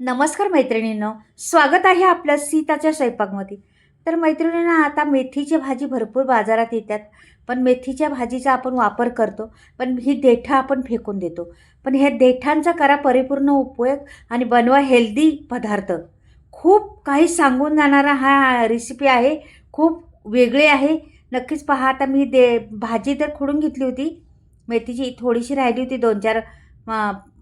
नमस्कार मैत्रिणींनो स्वागत आहे आपल्या सीताच्या स्वयंपाकमध्ये. तर मैत्रिणींना आता मेथीची भाजी भरपूर बाजारात येतात पण मेथीच्या भाजीचा आपण वापर करतो पण ही देठं आपण फेकून देतो. पण ह्या देठांचा करा परिपूर्ण उपयोग आणि बनवा हेल्दी पदार्थ. खूप काही सांगून जाणारा हा रेसिपी आहे खूप वेगळी आहे. नक्कीच पहा आता मी दे भाजी तर खोडून घेतली होती. मेथीची थोडीशी राहिली होती दोन चार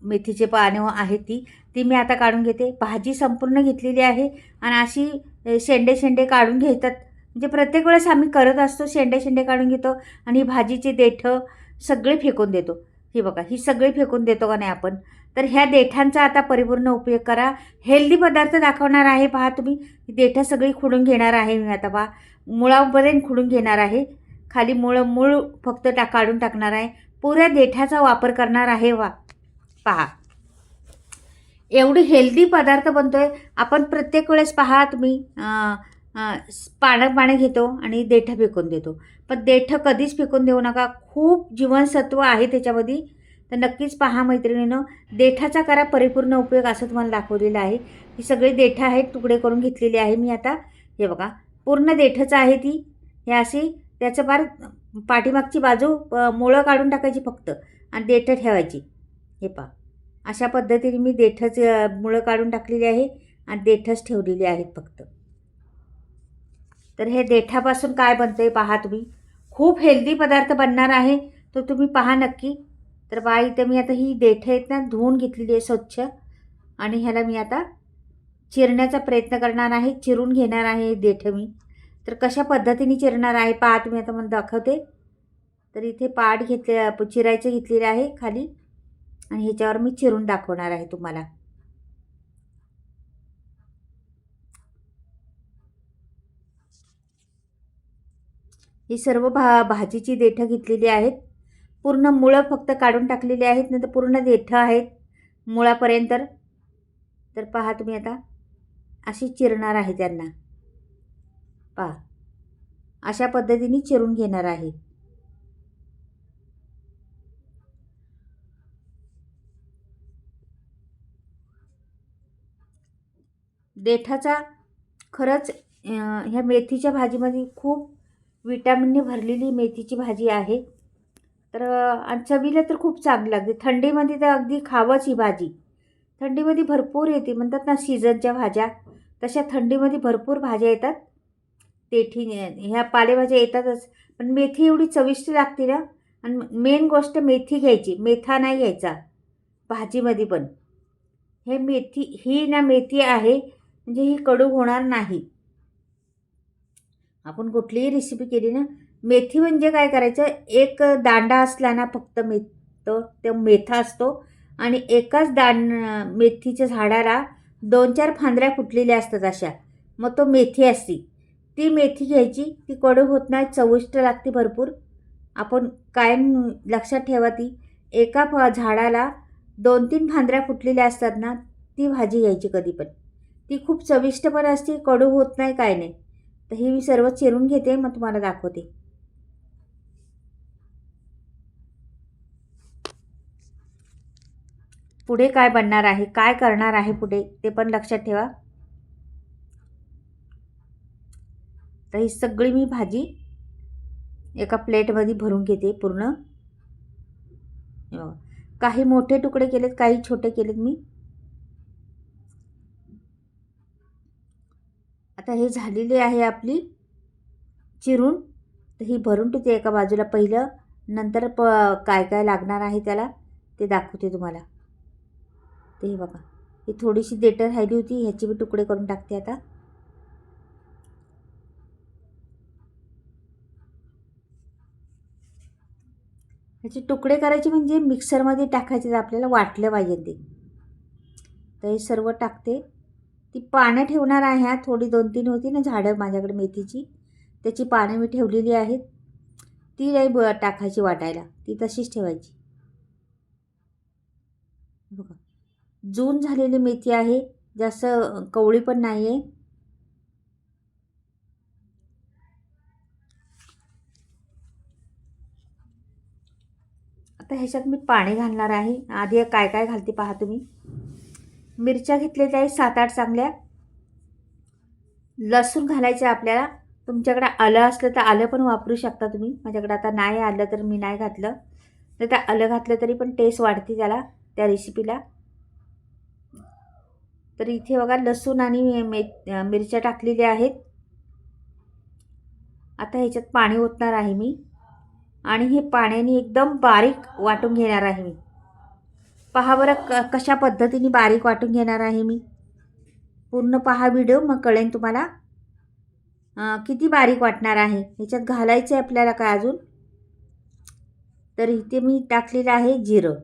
मेथीचे पानं आहेत ती ती मी आता काढून घेते. भाजी संपूर्ण घेतलेली आहे आणि अशी शेंडे शेंडे काढून घेतात. म्हणजे प्रत्येक वेळेस आम्ही करत असतो शेंडे शेंडे काढून घेतो आणि भाजीचे देठं सगळे फेकून देतो. हे बघा ही सगळी फेकून देतो का नाही आपण? तर ह्या देठांचा आता परिपूर्ण उपयोग करा. हेल्दी पदार्थ दाखवणार आहे पहा तुम्ही. देठं सगळी खुडून घेणार आहे मी आता पहा. मुळापर्यंत खुडून घेणार आहे. खाली मुळं मूळ फक्त टा काढून टाकणार आहे. पुऱ्या देठाचा वापर करणार आहे वा. पहा. एवढी हेल्दी पदार्थ बनतो आहे आपण प्रत्येक वेळेस पहा तुम्ही पानं पाणी घेतो आणि देठं फेकून देतो. पण देठं कधीच फेकून देऊ नका. खूप जीवनसत्व आहे त्याच्यामध्ये. तर नक्कीच पहा मैत्रिणीनं देठाचा करा परिपूर्ण उपयोग असं तुम्हाला दाखवलेलं आहे. ही सगळी देठं आहेत तुकडे करून घेतलेली आहे मी आता. हे बघा पूर्ण देठचं आहे ती. हे अशी त्याचं फार पाठीमागची बाजू मुळं काढून टाकायची फक्त. आणि देठं ठेवायची. हे पहा. अशा पद्धतीने मी देठच मुळं काढून टाकलेली आहे आणि देठच ठेवलेली आहेत फक्त. तर हे देठापासून काय बनतं आहे पहा तुम्ही. खूप हेल्दी पदार्थ बनणार आहे तो तुम्ही पहा नक्की. तर बा इथं मी आता ही देठं आहेत ना धुवून घेतलेली आहे स्वच्छ. आणि ह्याला मी आता चिरण्याचा प्रयत्न करणार आहे चिरून घेणार आहे देठ देठं मी. तर कशा पद्धतीने चिरणार आहे पहा तुम्ही आता मला दाखवते. तर इथे पाट घेतले चिरायचं घेतलेलं आहे खाली. आणि ह्याच्यावर मी चिरून दाखवणार आहे तुम्हाला. ही सर्व भा भाजीची देठं घेतलेली आहेत. पूर्ण मुळं फक्त काढून टाकलेली आहेत नंतर पूर्ण देठं आहेत मुळापर्यंत. तर पहा तुम्ही आता अशी चिरणार आहे त्यांना. पहा अशा पद्धतीने चिरून घेणार आहे. देठाचा खरंच ह्या मेथीच्या भाजीमध्ये खूप विटॅमिनने भरलेली मेथीची भाजी आहे. तर आणि चवीला तर खूप चांगली लागते. थंडीमध्ये तर अगदी खावंच ही भाजी. थंडीमध्ये भरपूर येते म्हणतात ना सीझनच्या भाज्या. तशा थंडीमध्ये भरपूर भाज्या येतात. तेठी ह्या पालेभाज्या येतातच. पण मेथी एवढी चविष्ट लागते ना. आणि मेन गोष्ट मेथी घ्यायची. मेथा नाही घ्यायचा. भाजीमध्ये पण. हे मेथी ही ना मेथी आहे. म्हणजे ही कडू होणार नाही. आपण कुठलीही रेसिपी केली ना मेथी म्हणजे काय करायचं? एक दांडा असला ना फक्त मेथ तो मेथा असतो आणि एकाच दांड मेथीच्या झाडाला दोन चार फांद्र्या फुटलेल्या असतात अशा. मग तो मेथी असती. ती मेथी घ्यायची ती कडू होत नाही चविष्ट लागते भरपूर. आपण कायम लक्षात ठेवा ती. एका फ झाडाला दोन तीन फांद्र्या फुटलेल्या असतात ना ती भाजी घ्यायची कधी पण ती खूप चविष्ट पण असते कडू होत नाही काय नाही. तर ही मी सर्व चिरून घेते मग तुम्हाला दाखवते. पुढे काय बनणार आहे काय करणार आहे पुढे ते पण लक्षात ठेवा. तर ही सगळी मी भाजी एका प्लेटमध्ये भरून घेते पूर्ण. काही मोठे तुकडे केलेत काही छोटे केलेत मी. आता हे झालेली आहे आपली चिरून. तर ही भरून ठेवते एका बाजूला पहिलं. नंतर प काय काय लागणार आहे त्याला ते दाखवते तुम्हाला. ते हे बघा. ही थोडीशी देटर राहिली होती. ह्याची मी तुकडे करून टाकते आता. ह्याचे तुकडे करायचे म्हणजे मिक्सरमध्ये टाकायचे. तर आपल्याला वाटलं पाहिजे ते. तर हे सर्व टाकते. ती पानं ठेवणार आहे ह्या थोडी दोन तीन होती ना झाडं माझ्याकडे मेथीची. त्याची पानं मी ठेवलेली आहेत. ती नाही ब टाकायची वाटायला. ती तशीच ठेवायची. बघा. जून झालेली मेथी आहे. जास्त कवळी पण नाही आहे आता ह्याच्यात मी पाणी घालणार आहे. आधी काय काय घालते पहा तुम्ही. मिरच्या घेतलेल्या आहेत सात आठ चांगल्या. लसूण घालायचं आपल्याला. तुमच्याकडे आलं असलं तर आलं पण वापरू शकता तुम्ही. माझ्याकडे आता नाही आलं तर मी नाही घातलं. तर त्या आलं घातलं तरी पण टेस्ट वाढते त्याला त्या रेसिपीला तर इथे बघा लसूण आणि मे मिरच्या टाकलेल्या आहेत. आता ह्याच्यात पाणी ओतणार आहे मी. आणि हे पाण्याने एकदम बारीक वाटून घेणार आहे मी. पहा बरं क कशा पद्धतीने बारीक वाटून घेणार आहे मी. पूर्ण पहा व्हिडिओ मग कळेन तुम्हाला. किती बारीक वाटणार आहे? ह्याच्यात घालायचं आहे आपल्याला काय अजून? तर इथे मी टाकलेलं आहे जिरं.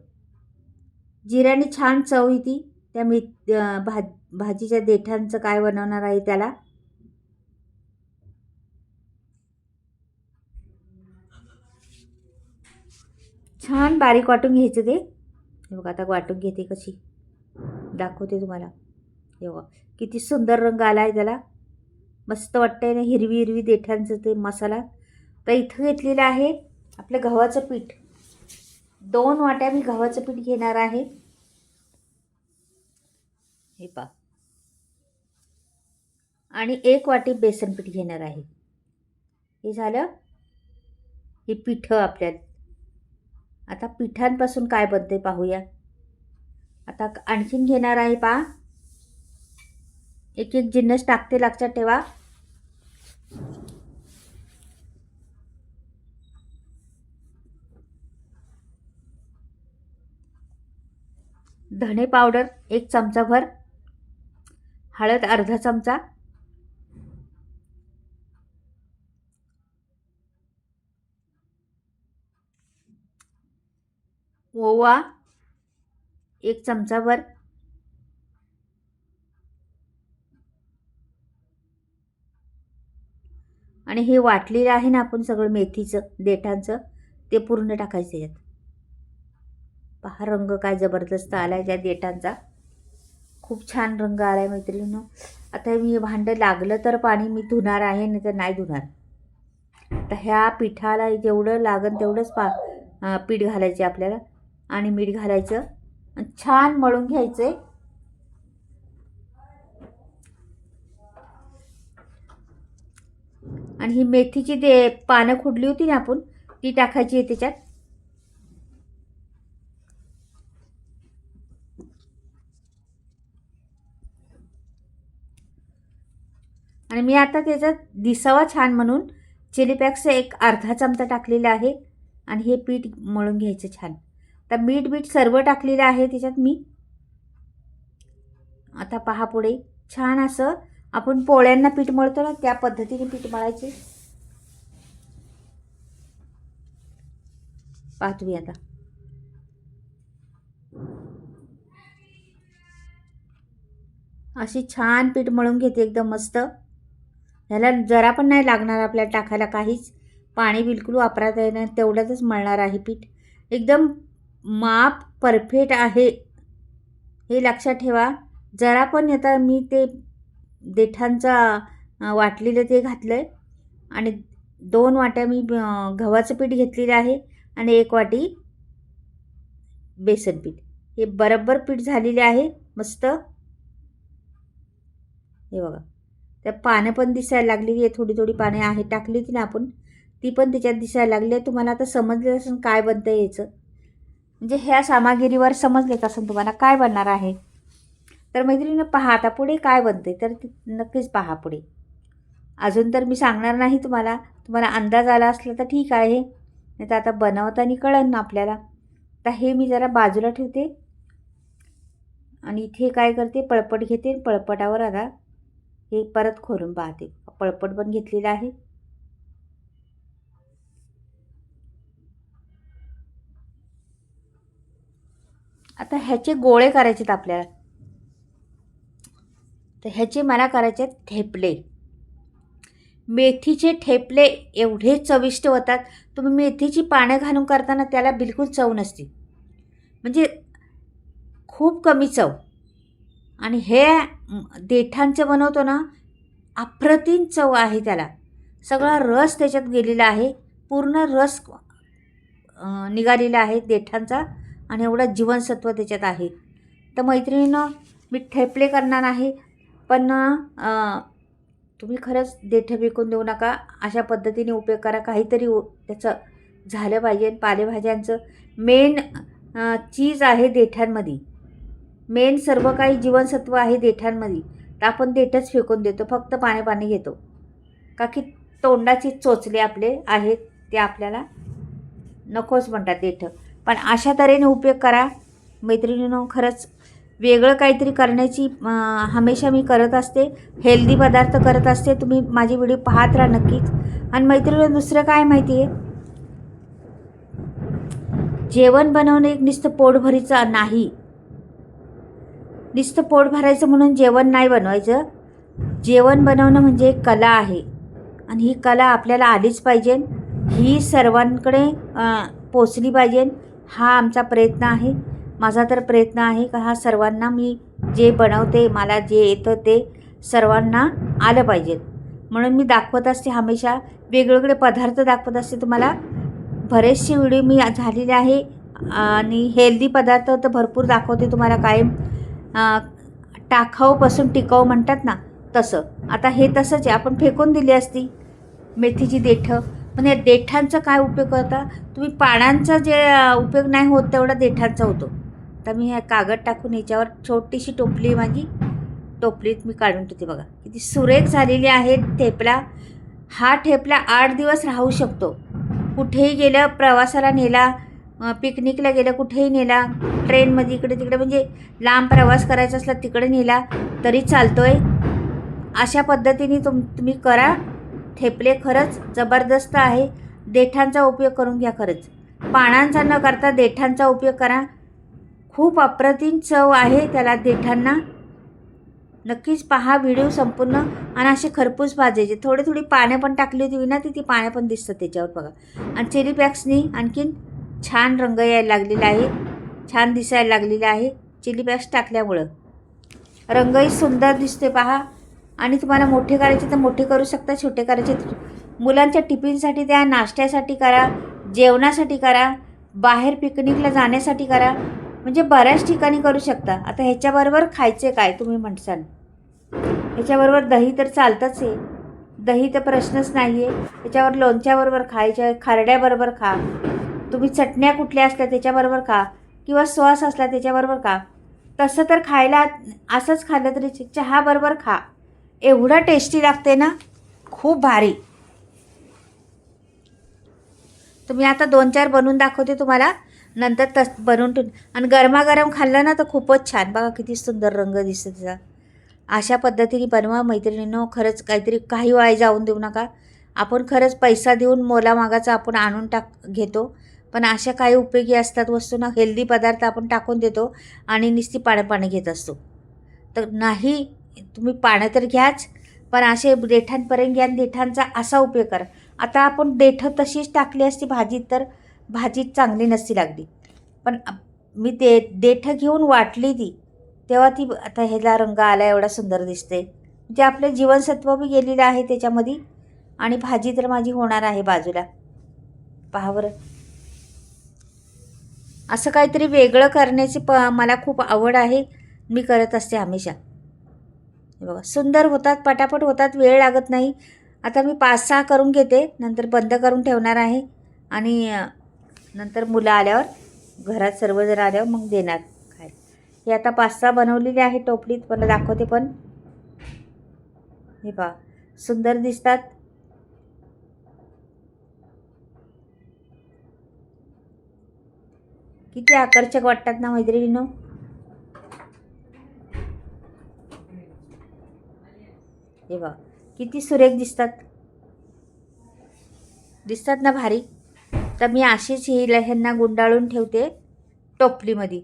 जिऱ्याने छान चव येते. त्या मी भा भाजीच्या देठांचं काय बनवणार आहे त्याला? छान बारीक वाटून घ्यायचं ते. हे बघा आता वाटून घेते कशी. दाखवते तुम्हाला. हे बघा किती सुंदर रंग आला आहे त्याला. मस्त वाटतंय ना हिरवी हिरवी देठांचं ते मसाला. तर इथं घेतलेलं आहे आपलं गव्हाचं पीठ. दोन वाट्या मी गव्हाचं पीठ घेणार आहे. हे पा आणि एक वाटी बेसन पीठ घेणार आहे. हे झालं. हे पिठं आपल्याला आता पिठांपासून काय बनते पाहूया. आता आणखीन घेणार आहे पा. एक एक जिन्नस टाकते लक्षात ठेवा. धणे पावडर एक चमचाभर हळद अर्धा चमचा ओवा एक चमचाभर. आणि हे वाटलेलं आहे ना आपण सगळं मेथीचं देठांचं ते पूर्ण टाकायचं यात. पहा रंग काय जबरदस्त आला आहे त्या देठांचा. खूप छान रंग आला आहे मैत्रिणीनं. आता मी भांडं लागलं तर पाणी मी धुणार आहे नाही तर नाही धुणार. तर ह्या पिठाला जेवढं लागन तेवढंच पा पीठ घालायचे आपल्याला. आणि मीठ घालायचं. आणि छान मळून घ्यायचं. आहे आणि ही मेथीची ते पानं खुडली होती ना आपण ती टाकायची आहे त्याच्यात. आणि मी आता त्याच्यात दिसावा छान म्हणून चिली पॅक्सचं एक अर्धा चमचा टाकलेला आहे. आणि हे पीठ मळून घ्यायचं छान. तर मीठ बीठ सर्व टाकलेलं आहे त्याच्यात मी. आता पहा पुढे. छान असं आपण पोळ्यांना पीठ मळतो ना त्या पद्धतीने पीठ मळायचे. पाहतोय आता. अशी छान पीठ मळून घेते एकदम मस्त. ह्याला जरा पण नाही लागणार आपल्याला टाकायला काहीच. पाणी बिलकुल वापरात येणार तेवढ्यातच मळणार आहे पीठ. एकदम माप परफेक्ट आहे. हे लक्षात ठेवा. जरा पण आता मी ते देठांचा वाटलेलं ते घातलं आहे आणि दोन वाट्या मी गव्हाचं पीठ घेतलेलं आहे आणि एक वाटी बेसन पीठ. हे बरोबर पीठ झालेले आहे. मस्त. हे बघा. त्या पानं पण दिसायला लागलेली आहे थोडी थोडी पाने आहे. टाकली होती ना आपण. ती पण त्याच्यात दिसायला लागली. आहे तुम्हाला आता समजलं असेल काय बनतं याचं. म्हणजे ह्या सामग्रीवर समजलेच असं तुम्हाला काय बनणार आहे? तर मैत्रिणीनं पहा आता पुढे काय बनते तर नक्कीच पहा पुढे. अजून तर मी सांगणार नाही तुम्हाला. तुम्हाला अंदाज आला असला तर ठीक आहे. नाही तर आता बनवताना कळन ना आपल्याला. तर हे मी जरा बाजूला ठेवते. आणि इथे काय करते? पळपट घेते पळपटावर आता हे परत खोलून पाहते. पळपट पण घेतलेलं आहे. आता ह्याचे गोळे करायचे आहेत आपल्याला. तर ह्याचे मला करायचे आहेत ठेपले. मेथीचे ठेपले एवढे चविष्ट होतात तुम्ही मेथीची पानं घालून करताना त्याला बिलकुल चव नसते. म्हणजे खूप कमी चव. आणि हे देठांचं बनवतो ना अप्रतिम चव आहे त्याला. सगळा रस त्याच्यात गेलेला आहे. पूर्ण रस निघालेला आहे देठांचा. आणि एवढं जीवनसत्व त्याच्यात आहे. तर मैत्रिणीनं मी ठेपले करणार आहे पण तुम्ही खरंच देठं विकून देऊ नका. अशा पद्धतीने उपयोग करा. काहीतरी उ- त्याचं झालं पाहिजे. पालेभाज्यांचं मेन चीज आहे देठांमध्ये मेन सर्व काही जीवनसत्व आहे देठांमध्ये तर आपण देठच फेकून देतो. फक्त पाणी पाणी घेतो. का की तोंडाची चोचले आपले आहेत ते आपल्याला नकोच म्हणतात देठं. पण अशा तऱ्हेने उपयोग करा. मैत्रिणीनं खरंच वेगळं काहीतरी करण्याची हमेशा मी करत असते. हेल्दी पदार्थ करत असते. तुम्ही माझी व्हिडिओ पाहत राहा नक्कीच. आणि मैत्रिणीनं दुसरं काय माहिती आहे? जेवण बनवणं एक नुसतं पोटभरीचं नाही. नुसतं पोट भरायचं म्हणून जेवण नाही बनवायचं. जेवण बनवणं म्हणजे एक कला आहे. आणि ही कला आपल्याला आलीच पाहिजे. ही सर्वांकडे पोचली पाहिजे. हा आमचा प्रयत्न आहे. माझा तर प्रयत्न आहे का हा सर्वांना मी जे बनवते मला जे येतं ते सर्वांना आलं पाहिजे. म्हणून मी दाखवत असते हमेशा वेगवेगळे पदार्थ दाखवत असते तुम्हाला. बरेचसे व्हिडिओ मी झालेले आहे आणि हेल्दी पदार्थ तर भरपूर दाखवते तुम्हाला कायम. अं, टाकाऊपासून टिकाऊ म्हणतात ना तसं. आता हे तसंच आहे आपण फेकून दिली असती. मेथीची देठं पण या देठांचा काय उपयोग करता? तुम्ही पानांचा जे उपयोग नाही होत तेवढा देठांचा होतो. तर मी हे कागद टाकून याच्यावर छोटीशी टोपली माझी टोपलीत मी काढून ठेवते बघा. किती सुरेख झालेली आहे ठेपला. हा ठेपला आठ दिवस राहू शकतो. कुठेही गेलं प्रवासाला नेला पिकनिकला गेलं कुठेही नेला ट्रेनमध्ये इकडे तिकडे म्हणजे लांब प्रवास करायचा असला तिकडे नेला तरी चालतो आहे अशा पद्धतीने तुम तुम्ही करा. ठेपले खरंच जबरदस्त आहे. देठांचा उपयोग करून घ्या खरंच. पानांचा न करता देठांचा उपयोग करा. खूप अप्रतिम चव आहे त्याला देठांना. नक्कीच पहा व्हिडिओ संपूर्ण आणि असे खरपूस भाजायचे थोडी थोडी पाने पण टाकली होती ना ती ती पाने पण दिसतात त्याच्यावर बघा. आणि चेरी पॅक्सनी आणखीन छान रंग यायला लागलेला आहे. छान दिसायला लागलेला आहे. चिली पॅक्स टाकल्यामुळं. रंगही सुंदर दिसते पहा. आणि तुम्हाला मोठे करायचे तर मोठे करू शकता छोटे करायचे तर मुलांच्या टिफिनसाठी द्या नाश्त्यासाठी करा जेवणासाठी करा बाहेर पिकनिकला जाण्यासाठी करा म्हणजे बऱ्याच ठिकाणी करू शकता. आता ह्याच्याबरोबर खायचे काय तुम्ही म्हणसाल ह्याच्याबरोबर दही तर चालतंच आहे. दही तर प्रश्नच नाही आहे त्याच्यावर लोणच्याबरोबर खायच्या खारड्याबरोबर खा. तुम्ही चटण्या कुठल्या असल्या त्याच्याबरोबर खा किंवा सॉस असला त्याच्याबरोबर खा. तसं तर खायला असंच खाल्लं तरी चहाबरोबर खा. एवढं टेस्टी लागते ना? खूप भारी. तुम्ही आता दोन चार बनवून दाखवते तुम्हाला. नंतर तस बनवून ठेवून आणि गरमागरम खाल्लं ना तर खूपच छान. बघा किती सुंदर रंग दिसतो त्याचा. अशा पद्धतीने बनवा मैत्रिणींनो. खरंच काहीतरी काही वाय जाऊन देऊ नका. आपण खरंच पैसा देऊन मोलामागाचा आपण आणून टाक घेतो. पण अशा काही उपयोगी असतात वस्तू ना हेल्दी पदार्थ आपण टाकून देतो आणि नुसती पाणी पाणी घेत असतो. तर नाही तुम्ही पानं तर घ्याच पण असे देठांपर्यंत घ्या देठांचा असा उपयोग करा. आता आपण देठं तशीच टाकली असती भाजीत तर भाजी चांगली नसती लागली. पण मी दे देठं घेऊन वाटली ती तेव्हा ती आता ह्याला रंग आला एवढा सुंदर दिसते. म्हणजे आपलं जीवनसत्व बी गेलेलं आहे त्याच्यामध्ये आणि भाजी तर माझी होणार आहे बाजूला. पहा बरं. असं काहीतरी वेगळं करण्याची प मला खूप आवड आहे मी करत असते हमेशा. हे बघा सुंदर होतात पटापट होतात वेळ लागत नाही. आता मी पाच सहा करून घेते नंतर बंद करून ठेवणार आहे. आणि नंतर मुलं आल्यावर घरात सर्वजण आल्यावर मग देणार खायला. हे आता पाच सहा बनवलेली आहे टोपलीत मला दाखवते पण. हे पहा सुंदर दिसतात. किती आकर्षक वाटतात ना मैत्रिणीनं. हे बघा. किती सुरेख दिसतात. दिसतात ना भारी? तर मी अशीच ही ह्यांना गुंडाळून ठेवते टोपलीमध्ये.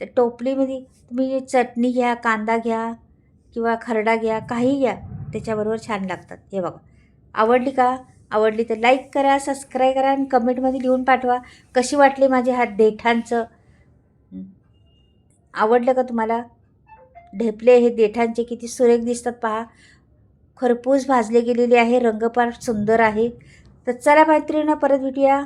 तर टोपलीमध्ये तुम्ही चटणी घ्या कांदा घ्या किंवा खरडा घ्या काही घ्या. त्याच्याबरोबर छान लागतात. हे बघा. आवडली का? आवडली तर लाईक करा सबस्क्राईब करा आणि कमेंटमध्ये लिहून पाठवा. कशी वाटली माझे हात देठांचं? आवडलं का तुम्हाला? ढेपले हे देठांचे किती सुरेख दिसतात पहा. खरपूस भाजले गेलेले आहे रंग फार सुंदर आहे. तर चला मैत्रिणीनं परत भेटूया.